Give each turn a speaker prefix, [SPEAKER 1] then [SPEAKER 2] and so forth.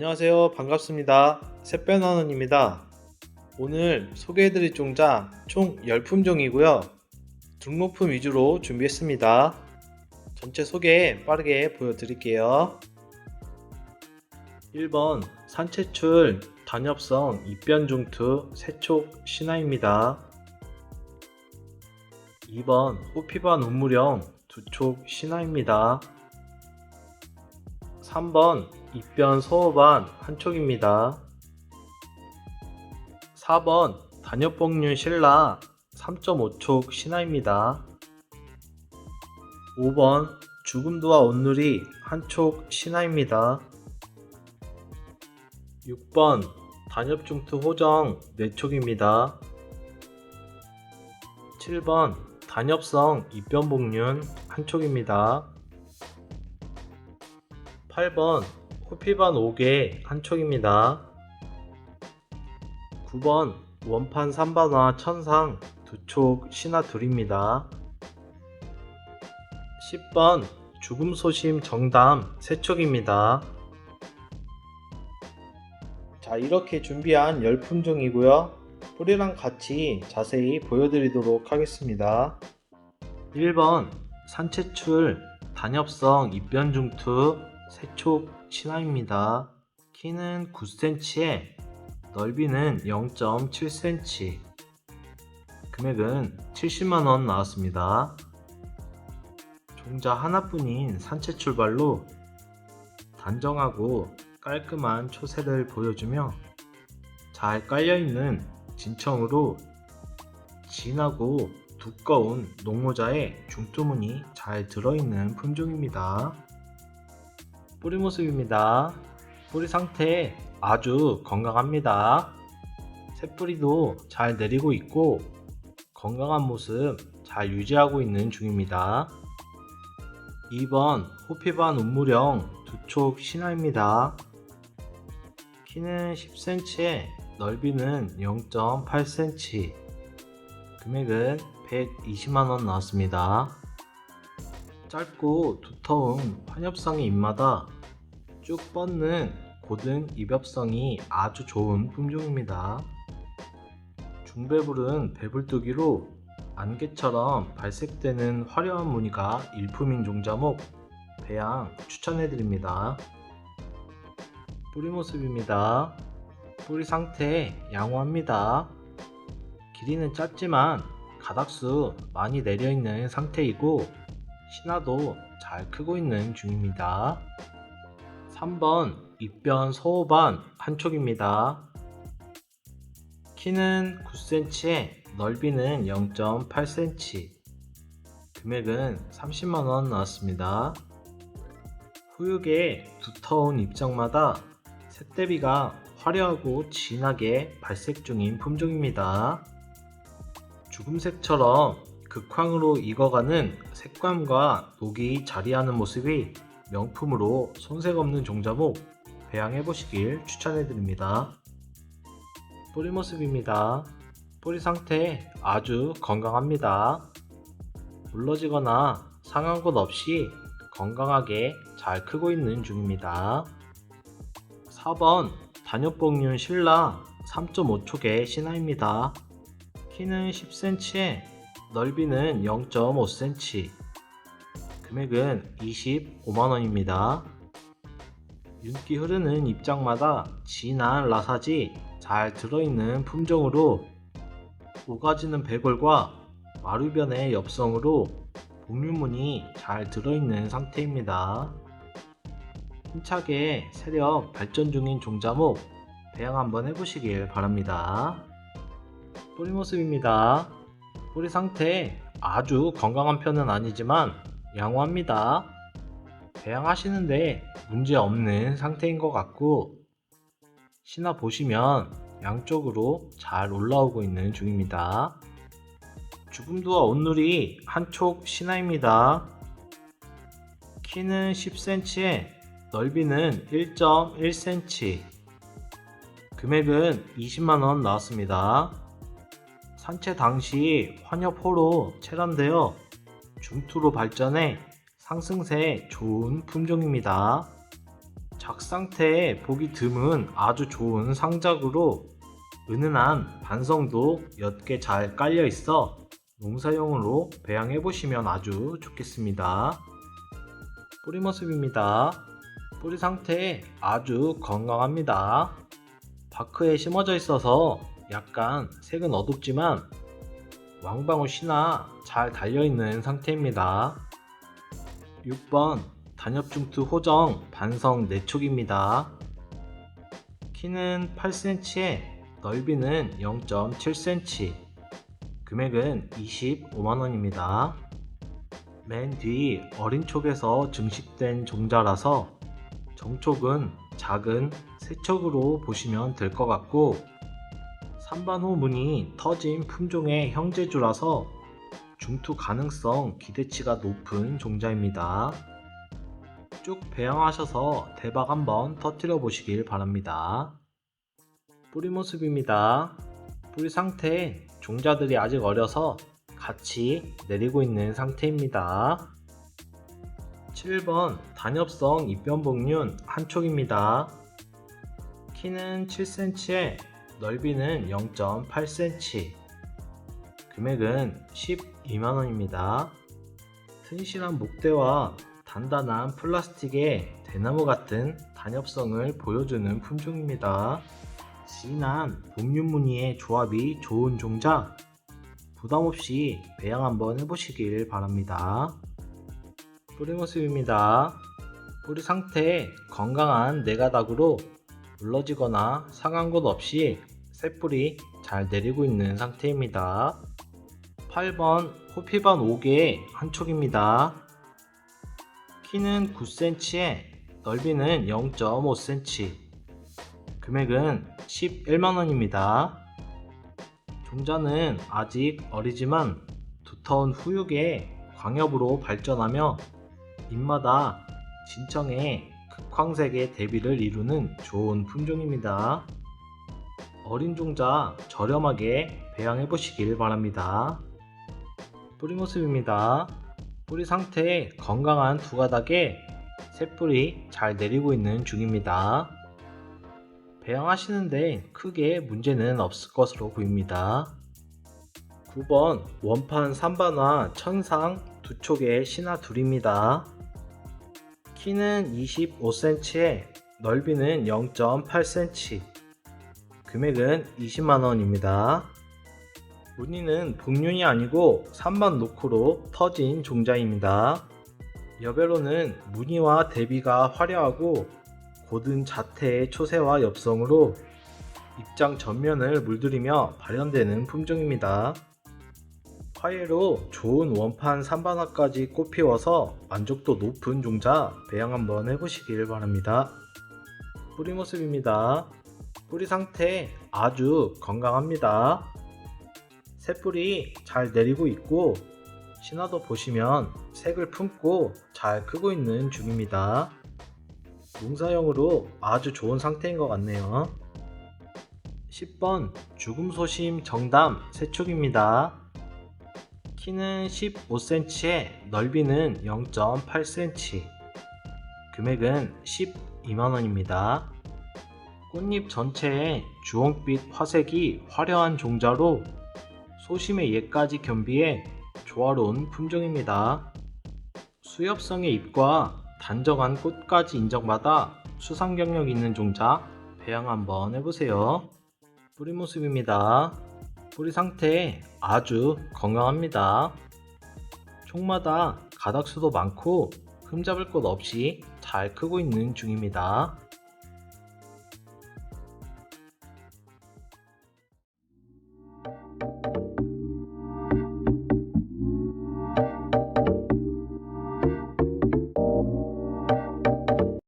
[SPEAKER 1] 안녕하세요. 반갑습니다. 새빼나는입니다. 오늘 소개해드릴 종자 총 10품종이고요. 등록품 위주로 준비했습니다. 전체 소개 빠르게 보여드릴게요. 1번 산채출 단엽성 입변중투 세촉 신화입니다. 2번 호피반 운무령 두촉 신화입니다. 3번 입변 소호반 한촉입니다. 4번 단엽복륜 신라 3.5촉 신화입니다. 5번 죽음도와 온누리 한촉 신화입니다. 6번 단엽중투 호정 4촉입니다. 7번 단엽성 입변복륜 한촉입니다. 8번 호피반 5개 한촉입니다. 9번 원판 3반화 천상 두촉 신화 둘입니다. 10번 죽음 소심 정담 세촉입니다. 자 이렇게 준비한 10품종이고요. 뿌리랑 같이 자세히 보여드리도록 하겠습니다. 1번 산채출 단엽성 입변중투 세촉 신화입니다. 키는 9cm에 넓이는 0.7cm 금액은 70만원 나왔습니다. 종자 하나뿐인 산채 출발로 단정하고 깔끔한 초세를 보여주며 잘 깔려있는 진청으로 진하고 두꺼운 농모자에 중투문이 잘 들어있는 품종입니다. 뿌리 모습입니다. 뿌리 상태 아주 건강합니다. 새뿌리도 잘 내리고 있고 건강한 모습 잘 유지하고 있는 중입니다. 2번 호피반 운무령 두촉 신화입니다. 키는 10cm에 넓이는 0.8cm 금액은 120만원 나왔습니다. 짧고 두터운 환엽성의 잎마다 쭉 뻗는 고든 입엽성이 아주 좋은 품종입니다. 중배불은 배불뚝이로 안개처럼 발색되는 화려한 무늬가 일품인 종자목 배양 추천해드립니다. 뿌리 모습입니다. 뿌리 상태 양호합니다. 길이는 짧지만 가닥수 많이 내려있는 상태이고 신화도 잘 크고 있는 중입니다. 3번 입변 소호반 한촉입니다. 키는 9cm에 넓이는 0.8cm 금액은 30만원 나왔습니다. 후육의 두터운 입장마다 색대비가 화려하고 진하게 발색 중인 품종입니다. 죽음색처럼 극황으로 익어가는 색감과 녹이 자리하는 모습이 명품으로 손색 없는 종자목 배양해 보시길 추천해 드립니다. 뿌리 모습입니다. 뿌리 상태 아주 건강합니다. 물러지거나 상한 곳 없이 건강하게 잘 크고 있는 중입니다. 4번 단엽복륜 신라 3.5촉의 신화입니다. 키는 10cm에 넓이는 0.5cm 금액은 25만원입니다. 윤기 흐르는 입장마다 진한 라사지 잘 들어있는 품종으로 오가지는 배골과 마루변의 엽성으로 복륜문이 잘 들어있는 상태입니다. 힘차게 세력 발전 중인 종자목 배양 한번 해보시길 바랍니다. 뿌리 모습입니다. 뿌리 상태 아주 건강한 편은 아니지만 양호합니다. 배양하시는데 문제 없는 상태인 것 같고 신화 보시면 양쪽으로 잘 올라오고 있는 중입니다. 죽음도와 온누리 한촉 신화입니다. 키는 10cm에 넓이는 1.1cm 금액은 20만원 나왔습니다. 산채 당시 환엽호로 체란되어 중투로 발전해 상승세 좋은 품종입니다. 닭 상태에 보기 드문 아주 좋은 상작으로 은은한 반성도 옅게 잘 깔려 있어 농사용으로 배양해 보시면 아주 좋겠습니다. 뿌리 모습입니다. 뿌리 상태 아주 건강합니다. 바크에 심어져 있어서 약간 색은 어둡지만 왕방울 씨나 잘 달려있는 상태입니다. 6번 단엽중투 호정 반성 내촉입니다. 키는 8cm에 넓이는 0.7cm 금액은 25만원입니다. 맨 뒤 어린 촉에서 증식된 종자라서 정촉은 작은 세척으로 보시면 될 것 같고 3반 후 문이 터진 품종의 형제주라서 중투 가능성 기대치가 높은 종자입니다. 쭉 배양하셔서 대박 한번 터뜨려 보시길 바랍니다. 뿌리 모습입니다. 뿌리 상태 종자들이 아직 어려서 같이 내리고 있는 상태입니다. 7번 단엽성 입변복륜 한촉입니다. 키는 7cm에 넓이는 0.8cm 금액은 12만원입니다. 튼실한 목대와 단단한 플라스틱의 대나무 같은 단엽성을 보여주는 품종입니다. 진한 복륜 무늬의 조합이 좋은 종자 부담없이 배양 한번 해보시길 바랍니다. 뿌리 모습입니다. 뿌리 상태 건강한 네가닥으로 물러지거나 상한 곳 없이 새뿌리 잘 내리고 있는 상태입니다. 8번 호피반 5개 한 촉입니다. 키는 9cm에 넓이는 0.5cm 금액은 11만원입니다. 종자는 아직 어리지만 두터운 후육에 광엽으로 발전하며 잎마다 진청의 극황색의 대비를 이루는 좋은 품종입니다. 어린 종자 저렴하게 배양해 보시길 바랍니다. 뿌리 모습입니다. 뿌리 상태 건강한 두 가닥에 새뿌리 잘 내리고 있는 중입니다. 배양하시는데 크게 문제는 없을 것으로 보입니다. 9번 원판 3반화 천상 두 촉의 신화 둘입니다. 키는 25cm에 넓이는 0.8cm 금액은 20만원입니다. 무늬는 복륜이 아니고 3만 노크로 터진 종자입니다. 여배로는 무늬와 대비가 화려하고 고든 자태의 초세와 엽성으로 입장 전면을 물들이며 발현되는 품종입니다. 화해로 좋은 원판 3반화까지 꽃피워서 만족도 높은 종자 배양 한번 해보시길 바랍니다. 뿌리 모습입니다. 뿌리 상태 아주 건강합니다. 새뿌리 잘 내리고 있고 신화도 보시면 색을 품고 잘 크고 있는 중입니다. 농사용으로 아주 좋은 상태인 것 같네요. 10번 죽음 소심 정담 세촉입니다. 키는 15cm에 넓이는 0.8cm 금액은 12만원입니다. 꽃잎 전체에 주홍빛 화색이 화려한 종자로 소심의 예까지 겸비해 조화로운 품종입니다. 수엽성의 잎과 단정한 꽃까지 인정받아 수상 경력 있는 종자 배양 한번 해보세요. 뿌리 모습입니다. 뿌리 상태 아주 건강합니다. 총마다 가닥수도 많고 흠잡을 곳 없이 잘 크고 있는 중입니다.